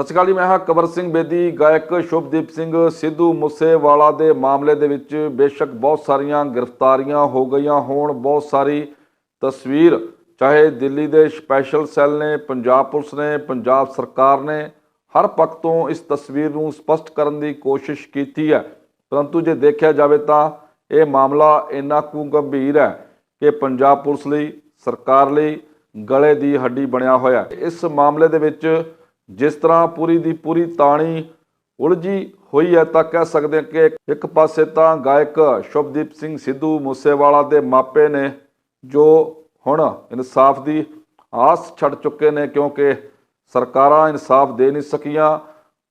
ਸਤਿ ਸ਼੍ਰੀ ਅਕਾਲ ਜੀ, ਮੈਂ ਹਾਂ ਕਬਰ ਸਿੰਘ ਬੇਦੀ, ਗਾਇਕ ਸ਼ੁਭਦੀਪ ਸਿੰਘ ਸਿੱਧੂ ਮੂਸੇਵਾਲਾ ਦੇ ਮਾਮਲੇ ਦੇ ਵਿੱਚ ਬੇਸ਼ੱਕ ਬਹੁਤ ਸਾਰੀਆਂ ਗ੍ਰਿਫਤਾਰੀਆਂ ਹੋ ਗਈਆਂ ਹੋਣ, ਬਹੁਤ ਸਾਰੀ ਤਸਵੀਰ, ਚਾਹੇ ਦਿੱਲੀ ਦੇ ਸਪੈਸ਼ਲ ਸੈੱਲ ਨੇ, ਪੰਜਾਬ ਪੁਲਿਸ ਨੇ, ਪੰਜਾਬ ਸਰਕਾਰ ਨੇ, ਹਰ ਪੱਖ ਤੋਂ ਇਸ ਤਸਵੀਰ ਨੂੰ ਸਪਸ਼ਟ ਕਰਨ ਦੀ ਕੋਸ਼ਿਸ਼ ਕੀਤੀ ਹੈ। ਪਰੰਤੂ ਜੇ ਦੇਖਿਆ ਜਾਵੇ ਤਾਂ ਇਹ ਮਾਮਲਾ ਇੰਨਾ ਕੁ ਗੰਭੀਰ ਹੈ ਕਿ ਪੰਜਾਬ ਪੁਲਿਸ ਲਈ, ਸਰਕਾਰ ਲਈ ਗਲੇ ਦੀ ਹੱਡੀ ਬਣਿਆ ਹੋਇਆ ਇਸ ਮਾਮਲੇ ਦੇ ਵਿੱਚ ਜਿਸ ਤਰ੍ਹਾਂ ਪੂਰੀ ਦੀ ਪੂਰੀ ਤਾਣੀ ਉਲਝੀ ਹੋਈ ਹੈ, ਤਾਂ ਕਹਿ ਸਕਦੇ ਹਾਂ ਕਿ ਇੱਕ ਪਾਸੇ ਤਾਂ ਗਾਇਕ ਸ਼ੁਭਦੀਪ ਸਿੰਘ ਸਿੱਧੂ ਮੂਸੇਵਾਲਾ ਦੇ ਮਾਪੇ ਨੇ, ਜੋ ਹੁਣ ਇਨਸਾਫ ਦੀ ਆਸ ਛੱਡ ਚੁੱਕੇ ਨੇ, ਕਿਉਂਕਿ ਸਰਕਾਰਾਂ ਇਨਸਾਫ ਦੇ ਨਹੀਂ ਸਕੀਆਂ।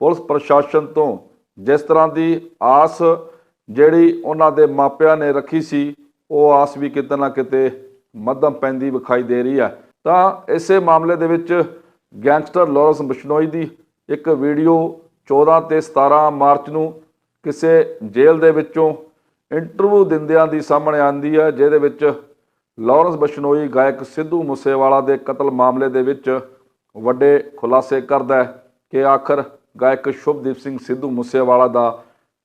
ਪੁਲਿਸ ਪ੍ਰਸ਼ਾਸਨ ਤੋਂ ਜਿਸ ਤਰ੍ਹਾਂ ਦੀ ਆਸ ਜਿਹੜੀ ਉਹਨਾਂ ਦੇ ਮਾਪਿਆਂ ਨੇ ਰੱਖੀ ਸੀ, ਉਹ ਆਸ ਵੀ ਕਿਤੇ ਨਾ ਕਿਤੇ ਮੱਧਮ ਪੈਂਦੀ ਵਿਖਾਈ ਦੇ ਰਹੀ ਹੈ। ਤਾਂ ਇਸੇ ਮਾਮਲੇ ਦੇ ਵਿੱਚ ਗੈਂਗਸਟਰ ਲਾਰੈਂਸ ਬਿਸ਼ਨੋਈ ਦੀ ਇੱਕ ਵੀਡੀਓ 14 ਤੇ 17 ਮਾਰਚ ਨੂੰ ਕਿਸੇ ਜੇਲ੍ਹ ਦੇ ਵਿੱਚੋਂ ਇੰਟਰਵਿਊ ਦਿੰਦਿਆਂ ਦੀ ਸਾਹਮਣੇ ਆਂਦੀ ਹੈ, ਜਿਹਦੇ ਵਿੱਚ ਲਾਰੈਂਸ ਬਿਸ਼ਨੋਈ ਗਾਇਕ ਸਿੱਧੂ ਮੂਸੇਵਾਲਾ ਦੇ ਕਤਲ ਮਾਮਲੇ ਦੇ ਵਿੱਚ ਵੱਡੇ ਖੁਲਾਸੇ ਕਰਦਾ ਹੈ ਕਿ ਆਖਰ ਗਾਇਕ ਸ਼ੁਭਦੀਪ ਸਿੰਘ ਸਿੱਧੂ ਮੂਸੇਵਾਲਾ ਦਾ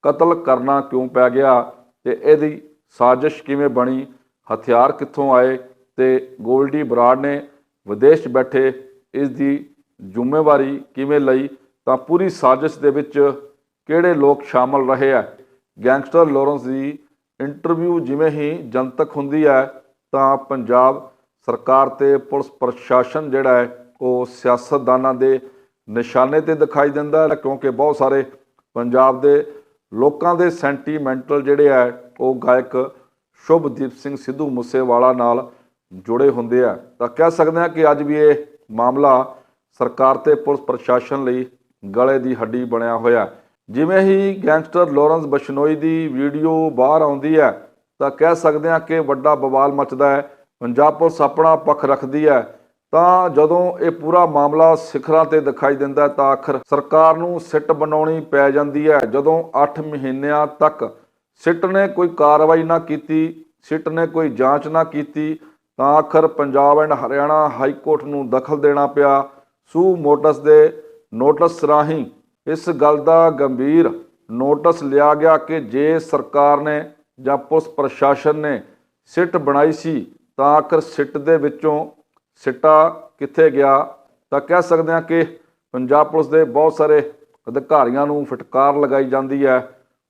ਕਤਲ ਕਰਨਾ ਕਿਉਂ ਪੈ ਗਿਆ ਤੇ ਇਹਦੀ ਸਾਜ਼ਿਸ਼ ਕਿਵੇਂ ਬਣੀ, ਹਥਿਆਰ ਕਿੱਥੋਂ ਆਏ ਤੇ ਗੋਲਡੀ ਬਰਾੜ ਨੇ ਵਿਦੇਸ਼ ਬੈਠੇ ਇਸ ਦੀ ਜ਼ਿੰਮੇਵਾਰੀ ਕਿਵੇਂ ਲਈ, ਤਾਂ ਪੂਰੀ ਸਾਜ਼ਿਸ਼ ਦੇ ਵਿੱਚ ਕਿਹੜੇ ਲੋਕ ਸ਼ਾਮਲ ਰਹੇ ਆ? ਗੈਂਗਸਟਰ ਲਾਰੈਂਸ ਦੀ ਇੰਟਰਵਿਊ ਜਿਵੇਂ ਹੀ ਜਨਤਕ ਹੁੰਦੀ ਹੈ, ਤਾਂ ਪੰਜਾਬ ਸਰਕਾਰ ਤੇ ਪੁਲਿਸ ਪ੍ਰਸ਼ਾਸਨ ਜਿਹੜਾ ਹੈ, ਉਹ ਸਿਆਸਤਦਾਨਾਂ ਦੇ ਨਿਸ਼ਾਨੇ ਤੇ ਦਿਖਾਈ ਦਿੰਦਾ ਹੈ, ਕਿਉਂਕਿ ਬਹੁਤ ਸਾਰੇ ਪੰਜਾਬ ਦੇ ਲੋਕਾਂ ਦੇ ਸੈਂਟੀਮੈਂਟਲ ਜਿਹੜੇ ਆ, ਉਹ ਗਾਇਕ ਸ਼ੁਭਦੀਪ ਸਿੰਘ ਸਿੱਧੂ ਮੂਸੇਵਾਲਾ ਨਾਲ ਜੁੜੇ ਹੁੰਦੇ ਆ। ਤਾਂ ਕਹਿ ਸਕਦੇ ਹਾਂ ਕਿ ਅੱਜ ਵੀ ਇਹ ਮਾਮਲਾ ਸਰਕਾਰ ਤੇ ਪੁਲਿਸ ਪ੍ਰਸ਼ਾਸਨ ਲਈ ਗਲੇ ਦੀ ਹੱਡੀ ਬਣਿਆ ਹੋਇਆ ਜਿਵੇਂ ਹੀ ਗੈਂਗਸਟਰ ਲਾਰੈਂਸ ਬਸ਼ਨੋਈ ਦੀ ਵੀਡੀਓ ਬਾਹਰ ਆਉਂਦੀ ਹੈ, ਤਾਂ ਕਹਿ ਸਕਦੇ ਹਾਂ ਕਿ ਵੱਡਾ ਬਵਾਲ ਮਚਦਾ ਹੈ। ਪੰਜਾਬ ਪੁਲਿਸ ਆਪਣਾ ਪੱਖ ਰੱਖਦੀ ਹੈ। ਤਾਂ ਜਦੋਂ ਇਹ ਪੂਰਾ ਮਾਮਲਾ ਸਿਖਰਾਂ ਤੇ ਦਿਖਾਈ ਦਿੰਦਾ ਤਾਂ ਆਖਰ ਸਰਕਾਰ ਨੂੰ ਸਿੱਟ ਬਣਾਉਣੀ ਪੈ ਜਾਂਦੀ ਹੈ। ਜਦੋਂ 8 ਮਹੀਨਿਆਂ ਤੱਕ ਸਿੱਟ ਨੇ ਕੋਈ ਕਾਰਵਾਈ ਨਾ ਕੀਤੀ, ਸਿੱਟ ਨੇ ਕੋਈ ਜਾਂਚ ਨਾ ਕੀਤੀ ਤਾਂ ਆਖਰ Punjab and Haryana high court ਨੂੰ ਦਖਲ ਦੇਣਾ ਪਿਆ। ਸੂ ਮੋਟਸ ਦੇ ਨੋਟਿਸ ਰਾਹੀਂ ਇਸ ਗੱਲ ਦਾ ਗੰਭੀਰ ਨੋਟਿਸ ਲਿਆ ਗਿਆ ਕਿ ਜੇ ਸਰਕਾਰ ਨੇ ਜਾਂ ਪੁਲਿਸ ਪ੍ਰਸ਼ਾਸਨ ਨੇ ਸਿੱਟ ਬਣਾਈ ਸੀ, ਤਾਂ ਆਖਰ ਸਿੱਟ ਦੇ ਵਿੱਚੋਂ ਸਿੱਟਾ ਕਿੱਥੇ ਗਿਆ? ਤਾਂ ਕਹਿ ਸਕਦੇ ਹਾਂ ਕਿ ਪੰਜਾਬ ਪੁਲਿਸ ਦੇ ਬਹੁਤ ਸਾਰੇ ਅਧਿਕਾਰੀਆਂ ਨੂੰ ਫਟਕਾਰ ਲਗਾਈ ਜਾਂਦੀ ਹੈ।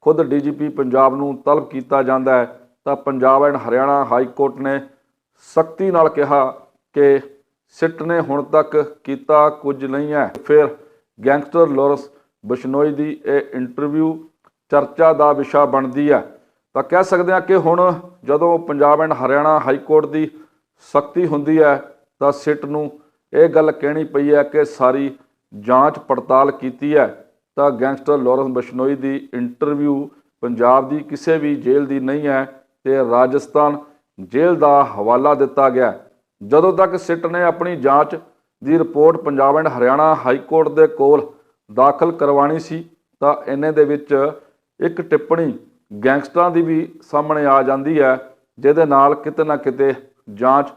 ਖੁਦ ਡੀਜੀਪੀ ਪੰਜਾਬ ਨੂੰ ਤਲਬ ਕੀਤਾ ਜਾਂਦਾ ਹੈ। ਤਾਂ Punjab and Haryana high court ਨੇ ਸਖਤੀ ਨਾਲ ਕਿਹਾ ਕਿ ਸਿੱਟ ਨੇ ਹੁਣ ਤੱਕ ਕੀਤਾ ਕੁਝ ਨਹੀਂ ਹੈ। ਫਿਰ ਗੈਂਗਸਟਰ ਲਾਰੈਂਸ ਬਿਸ਼ਨੋਈ ਦੀ ਇਹ ਇੰਟਰਵਿਊ ਚਰਚਾ ਦਾ ਵਿਸ਼ਾ ਬਣਦੀ ਹੈ। ਤਾਂ ਕਹਿ ਸਕਦੇ ਹਾਂ ਕਿ ਹੁਣ ਜਦੋਂ Punjab and Haryana high court ਦੀ ਸਖਤੀ ਹੁੰਦੀ ਹੈ, ਤਾਂ ਸਿੱਟ ਨੂੰ ਇਹ ਗੱਲ ਕਹਿਣੀ ਪਈ ਹੈ ਕਿ ਸਾਰੀ ਜਾਂਚ ਪੜਤਾਲ ਕੀਤੀ ਹੈ। ਤਾਂ ਗੈਂਗਸਟਰ ਲਾਰੈਂਸ ਬਿਸ਼ਨੋਈ ਦੀ ਇੰਟਰਵਿਊ ਪੰਜਾਬ ਦੀ ਕਿਸੇ ਵੀ ਜੇਲ੍ਹ ਦੀ ਨਹੀਂ ਹੈ ਤੇ ਰਾਜਸਥਾਨ ਜੇਲ੍ਹ ਦਾ ਹਵਾਲਾ ਦਿੱਤਾ ਗਿਆ। ਜਦੋਂ ਤੱਕ ਸਿੱਟ ਨੇ ਆਪਣੀ ਜਾਂਚ ਦੀ report Punjab and Haryana high court ਦੇ ਕੋਲ ਦਾਖਲ ਕਰਵਾਣੀ ਸੀ, ਤਾਂ ਇਹਨੇ ਦੇ ਵਿੱਚ ਇੱਕ ਟਿੱਪਣੀ ਗੈਂਗਸਟਰਾਂ ਦੀ ਵੀ ਸਾਹਮਣੇ ਆ ਜਾਂਦੀ ਹੈ, ਜਿਹਦੇ ਨਾਲ ਕਿਤੇ ਨਾ ਕਿਤੇ ਜਾਂਚ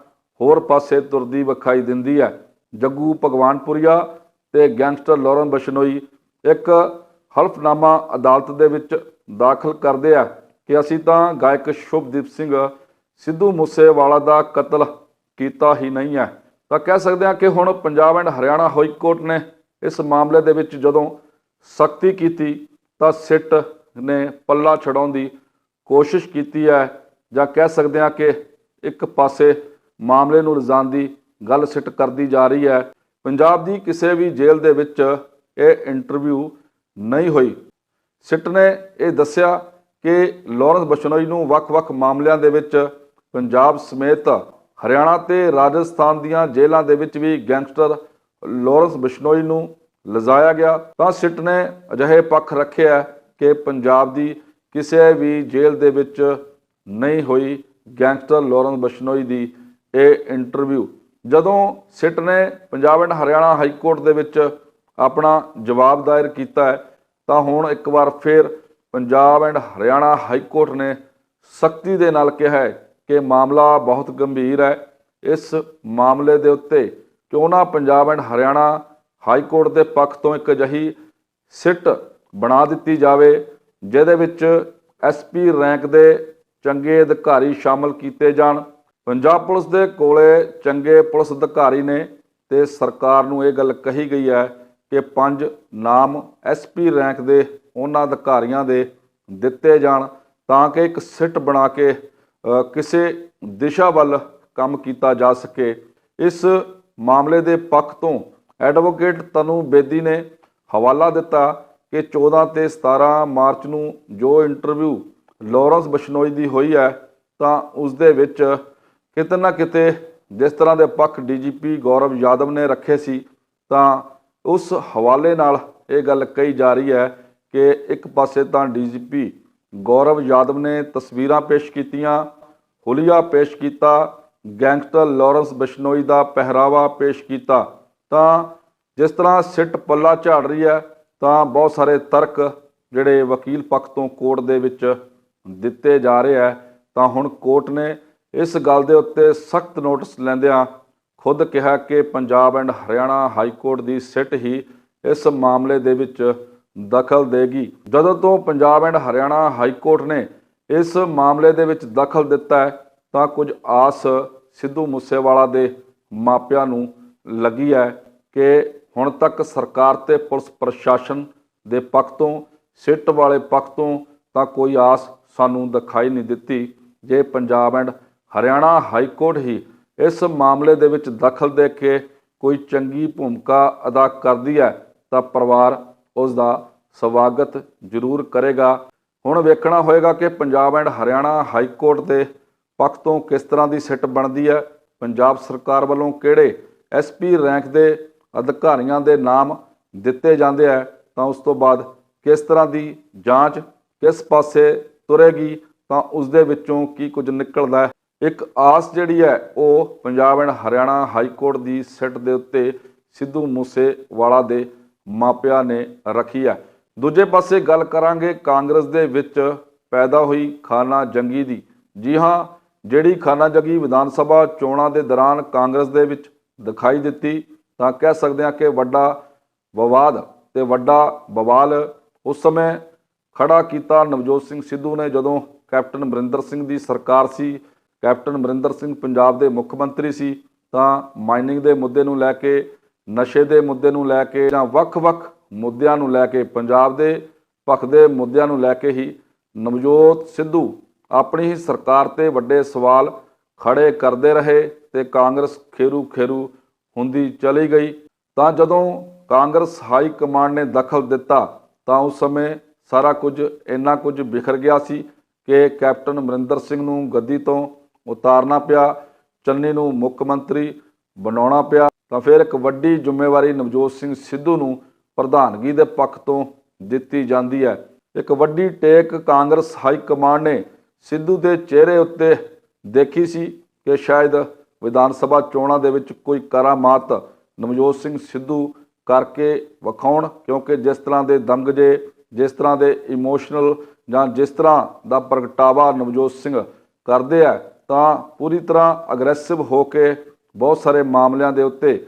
ਹੋਰ ਪਾਸੇ ਤੁਰਦੀ ਵਿਖਾਈ ਦਿੰਦੀ ਹੈ। ਜੱਗੂ ਭਗਵਾਨਪੁਰੀਆ ਤੇ ਗੈਂਗਸਟਰ ਲੋਰਨ ਬਸ਼ਨੋਈ ਇੱਕ ਹਲਫਨਾਮਾ ਅਦਾਲਤ ਦੇ ਵਿੱਚ ਦਾਖਲ ਕਰਦੇ ਆ ਕਿ ਅਸੀਂ ਤਾਂ ਗਾਇਕ ਸ਼ੁਭਦੀਪ ਸਿੰਘ ਸਿੱਧੂ ਮੂਸੇਵਾਲਾ ਦਾ ਕਤਲ ਕੀਤਾ ਹੀ ਨਹੀਂ ਹੈ। ਤਾਂ ਕਹਿ ਸਕਦੇ ਹਾਂ ਕਿ ਹੁਣ Punjab and Haryana high court ਨੇ ਇਸ ਮਾਮਲੇ ਦੇ ਵਿੱਚ ਜਦੋਂ ਸਖਤੀ ਕੀਤੀ, ਤਾਂ ਸਿੱਟ ਨੇ ਪੱਲਾ ਛਡਾਉਣ ਦੀ ਕੋਸ਼ਿਸ਼ ਕੀਤੀ ਹੈ ਜਾਂ ਕਹਿ ਸਕਦੇ ਹਾਂ ਕਿ ਇੱਕ ਪਾਸੇ ਮਾਮਲੇ ਨੂੰ ਲਿਜਾਣ ਦੀ ਗੱਲ ਸਿੱਟ ਕਰਦੀ ਜਾ ਰਹੀ ਹੈ। ਪੰਜਾਬ ਦੀ ਕਿਸੇ ਵੀ ਜੇਲ੍ਹ ਦੇ ਵਿੱਚ ਇਹ ਇੰਟਰਵਿਊ ਨਹੀਂ ਹੋਈ। ਸਿੱਟ ਨੇ ਇਹ ਦੱਸਿਆ ਕਿ ਲਾਰੈਂਸ ਬਸ਼ਨੋਈ ਨੂੰ ਵੱਖ-ਵੱਖ ਮਾਮਲਿਆਂ ਦੇ ਵਿੱਚ ਪੰਜਾਬ ਸਮੇਤ ਹਰਿਆਣਾ ਤੇ ਰਾਜਸਥਾਨ ਦੀਆਂ ਜੇਲ੍ਹਾਂ ਦੇ ਵਿੱਚ ਵੀ ਗੈਂਗਸਟਰ ਲਾਰੈਂਸ ਬਿਸ਼ਨੋਈ ਨੂੰ ਲਿਜਾਇਆ ਗਿਆ। ਤਾਂ ਸਿੱਟ ਨੇ ਅਜਿਹੇ ਪੱਖ ਰੱਖਿਆ ਕਿ ਪੰਜਾਬ ਦੀ ਕਿਸੇ ਵੀ ਜੇਲ੍ਹ ਦੇ ਵਿੱਚ ਨਹੀਂ ਹੋਈ ਗੈਂਗਸਟਰ ਲਾਰੈਂਸ ਬਿਸ਼ਨੋਈ ਦੀ ਇਹ ਇੰਟਰਵਿਊ। ਜਦੋਂ ਸਿੱਟ ਨੇ Punjab and Haryana high court ਦੇ ਵਿੱਚ ਆਪਣਾ ਜਵਾਬ ਦਾਇਰ ਕੀਤਾ ਹੈ, ਤਾਂ ਹੁਣ ਇੱਕ ਵਾਰ ਫਿਰ Punjab and Haryana high court ਨੇ ਸਖਤੀ ਦੇ ਨਾਲ ਕਿਹਾ ਹੈ ਕਿ ਮਾਮਲਾ ਬਹੁਤ ਗੰਭੀਰ ਹੈ। ਇਸ ਮਾਮਲੇ ਦੇ ਉੱਤੇ ਕਿਉਂ ਨਾ Punjab and Haryana high court ਦੇ ਪੱਖ ਤੋਂ ਇੱਕ ਅਜਿਹੀ ਸਿੱਟ ਬਣਾ ਦਿੱਤੀ ਜਾਵੇ, ਜਿਹਦੇ ਵਿੱਚ ਐਸਪੀ ਰੈਂਕ ਦੇ ਚੰਗੇ ਅਧਿਕਾਰੀ ਸ਼ਾਮਲ ਕੀਤੇ ਜਾਣ। ਪੰਜਾਬ ਪੁਲਿਸ ਦੇ ਕੋਲੇ ਚੰਗੇ ਪੁਲਿਸ ਅਧਿਕਾਰੀ ਨੇ ਤੇ ਸਰਕਾਰ ਨੂੰ ਇਹ ਗੱਲ ਕਹੀ ਗਈ ਹੈ ਕਿ ਪੰਜ ਨਾਮ ਐਸਪੀ ਰੈਂਕ ਦੇ ਉਹਨਾਂ ਅਧਿਕਾਰੀਆਂ ਦੇ ਦਿੱਤੇ ਜਾਣ, ਤਾਂ ਕਿ ਇੱਕ ਸਿੱਟ ਬਣਾ ਕੇ ਕਿਸੇ ਦਿਸ਼ਾ ਵੱਲ ਕੰਮ ਕੀਤਾ ਜਾ ਸਕੇ। ਇਸ ਮਾਮਲੇ ਦੇ ਪੱਖ ਤੋਂ ਐਡਵੋਕੇਟ ਤਨੂ ਬੇਦੀ ਨੇ ਹਵਾਲਾ ਦਿੱਤਾ ਕਿ 14 ਤੇ 17 ਮਾਰਚ ਨੂੰ ਜੋ ਇੰਟਰਵਿਊ ਲਾਰੈਂਸ ਬਸ਼ਨੋਈ ਦੀ ਹੋਈ ਹੈ, ਤਾਂ ਉਸ ਦੇ ਵਿੱਚ ਕਿਤੇ ਨਾ ਕਿਤੇ ਜਿਸ ਤਰ੍ਹਾਂ ਦੇ ਪੱਖ ਡੀਜੀਪੀ ਗੌਰਵ ਯਾਦਵ ਨੇ ਰੱਖੇ ਸੀ, ਤਾਂ ਉਸ ਹਵਾਲੇ ਨਾਲ ਇਹ ਗੱਲ ਕਹੀ ਜਾ ਰਹੀ ਹੈ ਕਿ ਇੱਕ ਪਾਸੇ ਤਾਂ ਡੀਜੀਪੀ ਗੌਰਵ ਯਾਦਵ ਨੇ ਤਸਵੀਰਾਂ ਪੇਸ਼ ਕੀਤੀਆਂ ਹੁਲੀਆ ਪੇਸ਼ ਕੀਤਾ, ਗੈਂਗਸਟਰ ਲਾਰੈਂਸ ਬਿਸ਼ਨੋਈ ਦਾ ਪਹਿਰਾਵਾ ਪੇਸ਼ ਕੀਤਾ। ਤਾਂ ਜਿਸ ਤਰ੍ਹਾਂ ਸਿੱਟ ਪੱਲਾ ਝਾੜ ਰਹੀ ਹੈ, ਤਾਂ ਬਹੁਤ ਸਾਰੇ ਤਰਕ ਜਿਹੜੇ ਵਕੀਲ ਪੱਖ ਤੋਂ ਕੋਰਟ ਦੇ ਵਿੱਚ ਦਿੱਤੇ ਜਾ ਰਹੇ ਹੈ। ਤਾਂ ਹੁਣ ਕੋਰਟ ਨੇ ਇਸ ਗੱਲ ਦੇ ਉੱਤੇ ਸਖਤ ਨੋਟਿਸ ਲੈਂਦਿਆਂ ਖੁਦ ਕਿਹਾ ਕਿ Punjab and Haryana high court the SIT ਹੀ ਇਸ ਮਾਮਲੇ ਦੇ ਵਿੱਚ ਦਖਲ ਦੇਗੀ। ਜਦੋਂ ਤੋਂ Punjab and Haryana high court ਨੇ ਇਸ ਮਾਮਲੇ ਦੇ ਵਿੱਚ ਦਖਲ ਦਿੱਤਾ ਹੈ, ਤਾਂ ਕੁਝ ਆਸ ਸਿੱਧੂ ਮੂਸੇਵਾਲਾ ਦੇ ਮਾਪਿਆਂ ਨੂੰ ਲੱਗੀ ਹੈ ਕਿ ਹੁਣ ਤੱਕ ਸਰਕਾਰ ਤੇ ਪੁਲਿਸ ਪ੍ਰਸ਼ਾਸਨ ਦੇ ਪੱਖ ਤੋਂ, ਸਿੱਟ ਵਾਲੇ ਪੱਖ ਤੋਂ ਤਾਂ ਕੋਈ ਆਸ ਸਾਨੂੰ ਦਿਖਾਈ ਨਹੀਂ ਦਿੱਤੀ। ਜੇ Punjab and Haryana high court ਹੀ ਇਸ ਮਾਮਲੇ ਦੇ ਵਿੱਚ ਦਖਲ ਦੇ ਕੇ ਕੋਈ ਚੰਗੀ ਭੂਮਿਕਾ ਅਦਾ ਕਰਦੀ ਹੈ, ਤਾਂ ਪਰਿਵਾਰ ਉਸ ਦਾ ਸਵਾਗਤ ਜ਼ਰੂਰ ਕਰੇਗਾ। ਹੁਣ ਵੇਖਣਾ ਹੋਏਗਾ ਕਿ Punjab and Haryana high court ਦੇ ਪੱਖ ਤੋਂ ਕਿਸ ਤਰ੍ਹਾਂ ਦੀ ਸਿੱਟ ਬਣਦੀ ਹੈ। ਪੰਜਾਬ ਸਰਕਾਰ ਵੱਲੋਂ ਕਿਹੜੇ ਐਸਪੀ ਰੈਂਕ ਦੇ ਅਧਿਕਾਰੀਆਂ ਦੇ ਨਾਮ ਦਿੱਤੇ ਜਾਂਦੇ ਆ, ਤਾਂ ਉਸ ਤੋਂ ਬਾਅਦ ਕਿਸ ਤਰ੍ਹਾਂ ਦੀ ਜਾਂਚ ਕਿਸ ਪਾਸੇ ਤੁਰੇਗੀ, ਤਾਂ ਉਸ ਦੇ ਵਿੱਚੋਂ ਕੀ ਕੁਝ ਨਿਕਲਦਾ ਹੈ। ਇੱਕ ਆਸ ਜਿਹੜੀ ਹੈ, ਉਹ Punjab and Haryana high court the SIT ਦੇ ਉੱਤੇ ਸਿੱਧੂ ਮੂਸੇਵਾਲਾ ਦੇ ਮਾਪਿਆਂ ਨੇ ਰੱਖੀ ਹੈ। ਦੂਜੇ ਪਾਸੇ ਗੱਲ ਕਰਾਂਗੇ ਕਾਂਗਰਸ ਦੇ ਵਿੱਚ ਪੈਦਾ ਹੋਈ ਖਾਨਾ ਜੰਗੀ ਦੀ। ਜੀ ਹਾਂ, ਜਿਹੜੀ ਖਾਨਾ ਜੰਗੀ ਵਿਧਾਨ ਸਭਾ ਚੋਣਾਂ ਦੇ ਦੌਰਾਨ ਕਾਂਗਰਸ ਦੇ ਵਿੱਚ ਦਿਖਾਈ ਦਿੱਤੀ, ਤਾਂ ਕਹਿ ਸਕਦੇ ਹਾਂ ਕਿ ਵੱਡਾ ਵਿਵਾਦ ਤੇ ਵੱਡਾ ਬਵਾਲ ਉਸ ਸਮੇਂ ਖੜਾ ਕੀਤਾ ਨਵਜੋਤ ਸਿੰਘ ਸਿੱਧੂ ਨੇ ਜਦੋਂ ਕੈਪਟਨ ਅਮਰਿੰਦਰ ਸਿੰਘ ਦੀ ਸਰਕਾਰ ਸੀ, ਕੈਪਟਨ ਅਮਰਿੰਦਰ ਸਿੰਘ ਪੰਜਾਬ ਦੇ ਮੁੱਖ ਮੰਤਰੀ ਸੀ, ਤਾਂ ਮਾਈਨਿੰਗ ਦੇ ਮੁੱਦੇ ਨੂੰ ਲੈ ਕੇ, ਨਸ਼ੇ ਦੇ ਮੁੱਦੇ ਨੂੰ ਲੈ ਕੇ ਜਾਂ ਵੱਖ-ਵੱਖ ਮੁੱਦਿਆਂ ਨੂੰ ਲੈ ਕੇ, ਪੰਜਾਬ ਦੇ ਪੱਖ ਦੇ ਮੁੱਦਿਆਂ ਨੂੰ ਲੈ ਕੇ ਹੀ ਨਵਜੋਤ ਸਿੱਧੂ ਆਪਣੀ ਹੀ ਸਰਕਾਰ ਤੇ ਵੱਡੇ ਸਵਾਲ ਖੜੇ ਕਰਦੇ ਰਹੇ ਤੇ ਕਾਂਗਰਸ ਖੇਰੂ ਖੇਰੂ ਹੁੰਦੀ ਚਲੀ ਗਈ। ਤਾਂ ਜਦੋਂ ਕਾਂਗਰਸ ਹਾਈ ਕਮਾਂਡ ਨੇ ਦਖਲ ਦਿੱਤਾ, ਤਾਂ ਉਸ ਸਮੇਂ ਸਾਰਾ ਕੁਝ ਇੰਨਾ ਕੁਝ ਬਿਖਰ ਗਿਆ ਸੀ ਕਿ ਕੈਪਟਨ ਅਮਰਿੰਦਰ ਸਿੰਘ ਨੂੰ ਗੱਦੀ ਤੋਂ ਉਤਾਰਨਾ ਪਿਆ, ਚੰਨੀ ਨੂੰ ਮੁੱਖ ਮੰਤਰੀ ਬਣਾਉਣਾ ਪਿਆ। ਤਾਂ ਫਿਰ ਇੱਕ ਵੱਡੀ ਜ਼ਿੰਮੇਵਾਰੀ ਨਵਜੋਤ ਸਿੰਘ ਸਿੱਧੂ ਨੂੰ ਪ੍ਰਧਾਨਗੀ ਦੇ ਪੱਖ ਤੋਂ ਦਿੱਤੀ ਜਾਂਦੀ ਹੈ। ਇੱਕ ਵੱਡੀ ਟੇਕ ਕਾਂਗਰਸ ਹਾਈ ਕਮਾਂਡ ਨੇ ਸਿੱਧੂ ਦੇ ਚਿਹਰੇ ਉੱਤੇ ਦੇਖੀ ਸੀ ਕਿ ਸ਼ਾਇਦ ਵਿਧਾਨ ਸਭਾ ਚੋਣਾਂ ਦੇ ਵਿੱਚ ਕੋਈ ਕਰਾਮਾਤ ਨਵਜੋਤ ਸਿੰਘ ਸਿੱਧੂ ਕਰਕੇ ਵਿਖਾਉਣ, ਕਿਉਂਕਿ ਜਿਸ ਤਰ੍ਹਾਂ ਦੇ ਦੰਗਜੇ ਜਿਸ ਤਰ੍ਹਾਂ ਦੇ ਇਮੋਸ਼ਨਲ ਜਾਂ ਜਿਸ ਤਰ੍ਹਾਂ ਦਾ ਪ੍ਰਗਟਾਵਾ ਨਵਜੋਤ ਸਿੰਘ ਕਰਦੇ ਆ, ਤਾਂ ਪੂਰੀ ਤਰ੍ਹਾਂ ਅਗਰੈਸਿਵ ਹੋ ਕੇ ਬਹੁਤ ਸਾਰੇ ਮਾਮਲਿਆਂ ਦੇ ਉੱਤੇ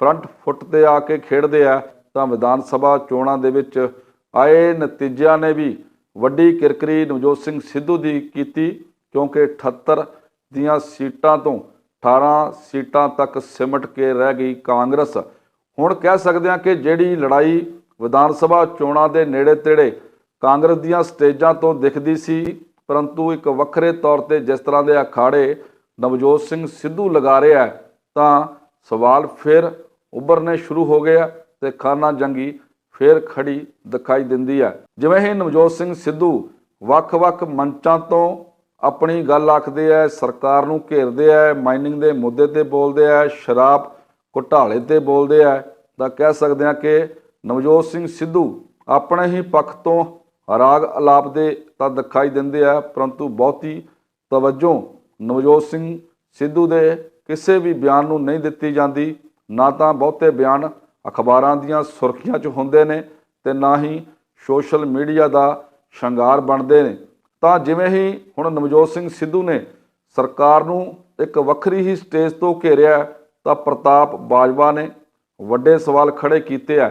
ਫਰੰਟ ਫੁੱਟ ਤੇ ਆ ਕੇ ਖੇਡਦੇ ਆ। ਤਾਂ ਵਿਧਾਨ ਸਭਾ ਚੋਣਾਂ ਦੇ ਵਿੱਚ ਆਏ ਨਤੀਜਿਆਂ ਨੇ ਵੀ ਵੱਡੀ ਕਿਰਕਰੀ ਨਵਜੋਤ ਸਿੰਘ ਸਿੱਧੂ ਦੀ ਕੀਤੀ, ਕਿਉਂਕਿ 78 ਦੀਆਂ ਸੀਟਾਂ ਤੋਂ 18 ਸੀਟਾਂ ਤੱਕ ਸਿਮਟ ਕੇ ਰਹਿ ਗਈ ਕਾਂਗਰਸ। ਹੁਣ ਕਹਿ ਸਕਦੇ ਹਾਂ ਕਿ ਜਿਹੜੀ ਲੜਾਈ ਵਿਧਾਨ ਸਭਾ ਚੋਣਾਂ ਦੇ ਨੇੜੇ ਤੇੜੇ ਕਾਂਗਰਸ ਦੀਆਂ ਸਟੇਜਾਂ ਤੋਂ ਦਿਖਦੀ ਸੀ, ਪਰੰਤੂ ਇੱਕ ਵੱਖਰੇ ਤੌਰ ਤੇ ਜਿਸ ਤਰ੍ਹਾਂ ਦੇ ਅਖਾੜੇ ਨਵਜੋਤ ਸਿੰਘ ਸਿੱਧੂ ਲਗਾ ਰਿਹਾ ਤਾਂ ਸਵਾਲ ਫਿਰ ਉੱਭਰਨੇ ਸ਼ੁਰੂ ਹੋ ਗਏ ਆ। ਤੇ ਖਾਨਾ ਜੰਗੀ ਫਿਰ ਖੜੀ ਦਿਖਾਈ ਦਿੰਦੀ ਹੈ ਜਿਵੇਂ ਹੀ ਨਵਜੋਤ ਸਿੰਘ ਸਿੱਧੂ ਵੱਖ-ਵੱਖ ਮੰਚਾਂ ਤੋਂ ਆਪਣੀ ਗੱਲ ਆਖਦੇ ਆ, ਸਰਕਾਰ ਨੂੰ ਘੇਰਦੇ ਆ, ਮਾਈਨਿੰਗ ਦੇ ਮੁੱਦੇ ਤੇ ਬੋਲਦੇ ਆ, ਸ਼ਰਾਬ ਘੁਟਾਲੇ ਤੇ ਬੋਲਦੇ ਆ, ਤਾਂ ਕਹਿ ਸਕਦੇ ਆ ਕਿ ਨਵਜੋਤ ਸਿੰਘ ਸਿੱਧੂ ਆਪਣੇ ਹੀ ਪੱਖ ਤੋਂ ਰਾਗ ਅਲਾਪ ਦੇ ਤਾਂ ਦਿਖਾਈ ਦਿੰਦੇ ਆ, ਪਰੰਤੂ ਬਹੁਤੀ ਤਵੱਜੋ ਨਵਜੋਤ ਸਿੰਘ ਸਿੱਧੂ ਦੇ ਕਿਸੇ ਵੀ ਬਿਆਨ ਨੂੰ ਨਹੀਂ ਦਿੱਤੀ ਜਾਂਦੀ, ਨਾ ਤਾਂ ਬਹੁਤੇ ਬਿਆਨ ਅਖਬਾਰਾਂ ਦੀਆਂ ਸੁਰਖੀਆਂ 'ਚ ਹੁੰਦੇ ਨੇ ਤੇ ਨਾ ਹੀ ਸੋਸ਼ਲ ਮੀਡੀਆ ਦਾ ਸ਼ਿੰਗਾਰ ਬਣਦੇ ਨੇ। ਤਾਂ ਜਿਵੇਂ ਹੀ ਹੁਣ ਨਵਜੋਤ ਸਿੰਘ ਸਿੱਧੂ ਨੇ ਸਰਕਾਰ ਨੂੰ ਇੱਕ ਵੱਖਰੀ ਹੀ ਸਟੇਜ ਤੋਂ ਘੇਰਿਆ ਤਾਂ ਪ੍ਰਤਾਪ ਬਾਜਵਾ ਨੇ ਵੱਡੇ ਸਵਾਲ ਖੜੇ ਕੀਤੇ ਆ।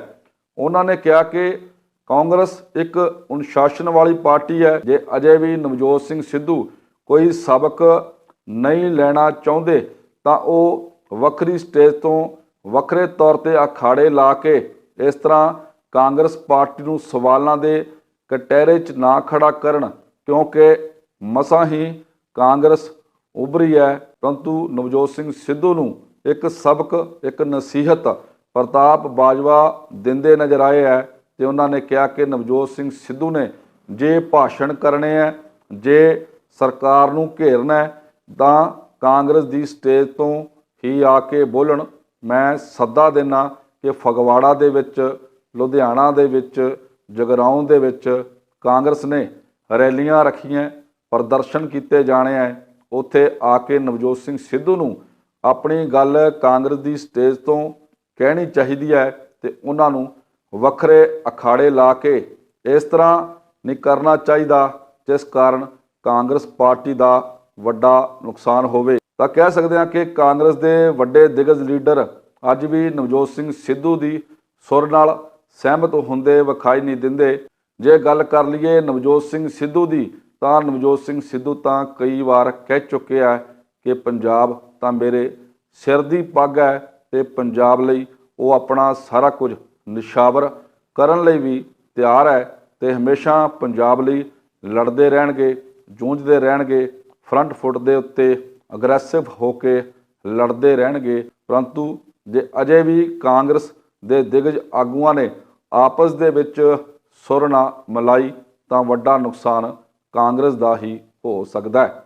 ਉਹਨਾਂ ਨੇ ਕਿਹਾ ਕਿ ਕਾਂਗਰਸ ਇੱਕ ਅਨੁਸ਼ਾਸਨ ਵਾਲੀ ਪਾਰਟੀ ਹੈ, ਜੇ ਅਜੇ ਵੀ ਨਵਜੋਤ ਸਿੰਘ ਸਿੱਧੂ ਕੋਈ ਸਬਕ ਨਹੀਂ ਲੈਣਾ ਚਾਹੁੰਦੇ, ਤਾਂ ਉਹ ਵੱਖਰੀ ਸਟੇਜ ਤੋਂ ਵੱਖਰੇ ਤੌਰ ਤੇ ਅਖਾੜੇ ਲਾ ਕੇ ਇਸ ਤਰ੍ਹਾਂ ਕਾਂਗਰਸ ਪਾਰਟੀ ਨੂੰ ਸਵਾਲਾਂ ਦੇ ਕਟਹਿਰੇ 'ਚ ਨਾ ਖੜਾ ਕਰਨ, ਕਿਉਂਕਿ ਮਸਾਂ ਹੀ ਕਾਂਗਰਸ ਉਭਰੀ ਹੈ ਪਰੰਤੂ ਨਵਜੋਤ ਸਿੰਘ ਸਿੱਧੂ ਨੂੰ ਇੱਕ ਸਬਕ, ਇੱਕ ਨਸੀਹਤ ਪ੍ਰਤਾਪ ਬਾਜਵਾ ਦਿੰਦੇ ਨਜ਼ਰ ਆਏ ਹੈ ਤੇ ਉਹਨਾਂ ਨੇ ਕਿਹਾ ਕਿ ਨਵਜੋਤ ਸਿੰਘ ਸਿੱਧੂ ਨੇ ਜੇ ਭਾਸ਼ਣ ਕਰਨੇ ਹੈ ਜੇ ਸਰਕਾਰ ਨੂੰ ਘੇਰਨਾ ਹੈ ਤਾਂ ਕਾਂਗਰਸ ਦੀ ਸਟੇਜ ਤੋਂ ਹੀ ਆ ਕੇ ਬੋਲਣ। ਮੈਂ ਸੱਦਾ ਦੇਣਾ ਕਿ ਫਗਵਾੜਾ ਦੇ ਵਿੱਚ, ਲੁਧਿਆਣਾ ਦੇ ਵਿੱਚ, ਜਗਰਾਉਂ ਦੇ ਵਿੱਚ ਕਾਂਗਰਸ ਨੇ ਰੈਲੀਆਂ ਰੱਖੀਆਂ, ਪ੍ਰਦਰਸ਼ਨ ਕੀਤੇ ਜਾਣੇ ਹੈ ਉੱਥੇ ਆ ਕੇ ਨਵਜੋਤ ਸਿੰਘ ਸਿੱਧੂ ਨੂੰ ਆਪਣੀ ਗੱਲ ਕਾਂਗਰਸ ਦੀ ਸਟੇਜ ਤੋਂ ਕਹਿਣੀ ਚਾਹੀਦੀ ਹੈ ਤੇ ਉਹਨਾਂ ਨੂੰ ਵੱਖਰੇ ਅਖਾੜੇ ਲਾ ਕੇ ਇਸ ਤਰ੍ਹਾਂ ਨਹੀਂ ਕਰਨਾ ਚਾਹੀਦਾ, ਜਿਸ ਕਾਰਨ ਕਾਂਗਰਸ ਪਾਰਟੀ ਦਾ ਵੱਡਾ ਨੁਕਸਾਨ ਹੋਵੇ। ਤਾਂ ਕਹਿ ਸਕਦੇ ਹਾਂ ਕਿ ਕਾਂਗਰਸ ਦੇ ਵੱਡੇ ਦਿਗਜ ਲੀਡਰ ਅੱਜ ਵੀ ਨਵਜੋਤ ਸਿੰਘ ਸਿੱਧੂ ਦੀ ਸੁਰ ਨਾਲ ਸਹਿਮਤ ਹੁੰਦੇ ਵਿਖਾਈ ਨਹੀਂ ਦਿੰਦੇ। ਜੇ ਗੱਲ ਕਰ ਲਈਏ ਨਵਜੋਤ ਸਿੰਘ ਸਿੱਧੂ ਦੀ, ਤਾਂ ਨਵਜੋਤ ਸਿੰਘ ਸਿੱਧੂ ਤਾਂ ਕਈ ਵਾਰ ਕਹਿ ਚੁੱਕੇ ਆ ਕਿ ਪੰਜਾਬ ਤਾਂ ਮੇਰੇ ਸਿਰ ਦੀ ਪੱਗ ਹੈ ਤੇ ਪੰਜਾਬ ਲਈ ਉਹ ਆਪਣਾ ਸਾਰਾ ਕੁਝ ਨਿਸ਼ਾਵਰ ਕਰਨ ਲਈ ਵੀ ਤਿਆਰ ਹੈ ਤੇ ਹਮੇਸ਼ਾ ਪੰਜਾਬ ਲਈ ਲੜਦੇ ਰਹਿਣਗੇ, ਜੂਝਦੇ ਰਹਿਣਗੇ, ਫਰੰਟ ਫੁੱਟ ਦੇ ਉੱਤੇ ਅਗਰੈਸਿਵ ਹੋ ਕੇ ਲੜਦੇ ਰਹਿਣਗੇ, ਪਰੰਤੂ ਜੇ ਅਜੇ ਵੀ ਕਾਂਗਰਸ ਦੇ ਦਿਗਜ ਆਗੂਆਂ ਨੇ ਆਪਸ ਦੇ ਵਿੱਚ ਸੁਰ ਨਾ ਮਲਾਈ, ਤਾਂ ਵੱਡਾ ਨੁਕਸਾਨ ਕਾਂਗਰਸ ਦਾ ਹੀ ਹੋ ਸਕਦਾ ਹੈ।